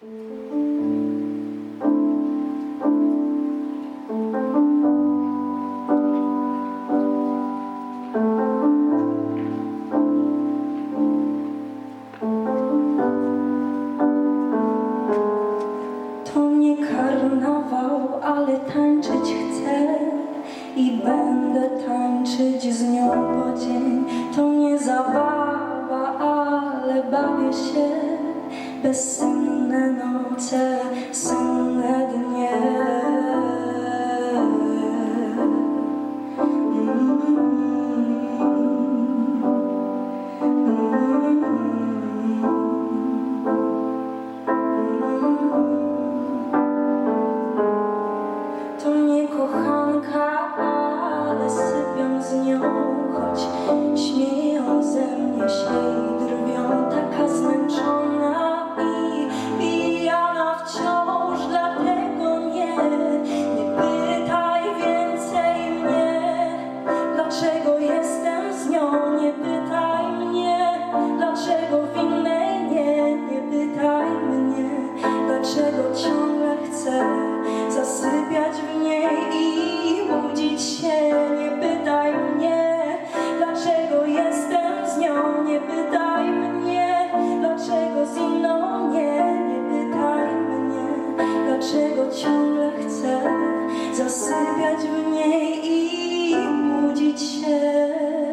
To nie karnawał, ale tańczyć chcę i będę tańczyć z nią po dzień. To nie zabawa, ale bawię się bezsenne noce, senne dnie. zasypiać w niej i budzić się.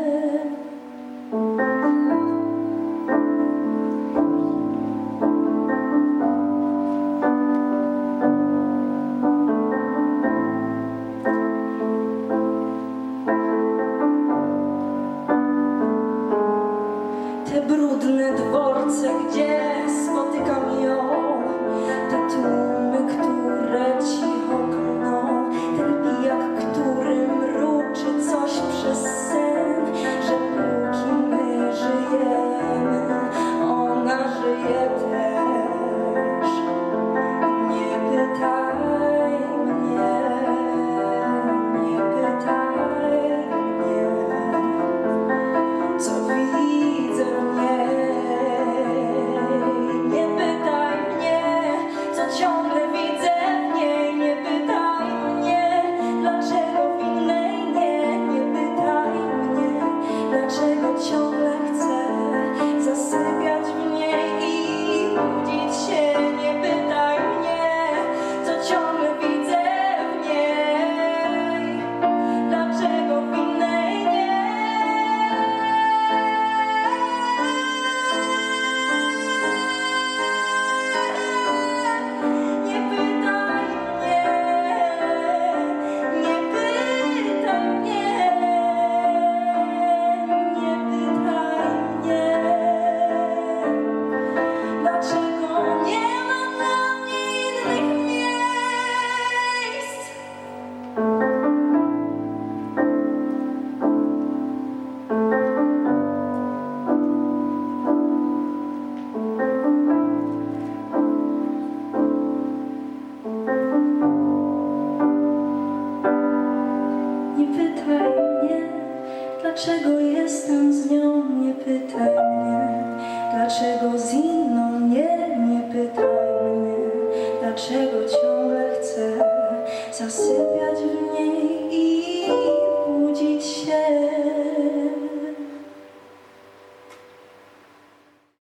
Dlaczego jestem z nią, nie pytaj mnie Dlaczego z innym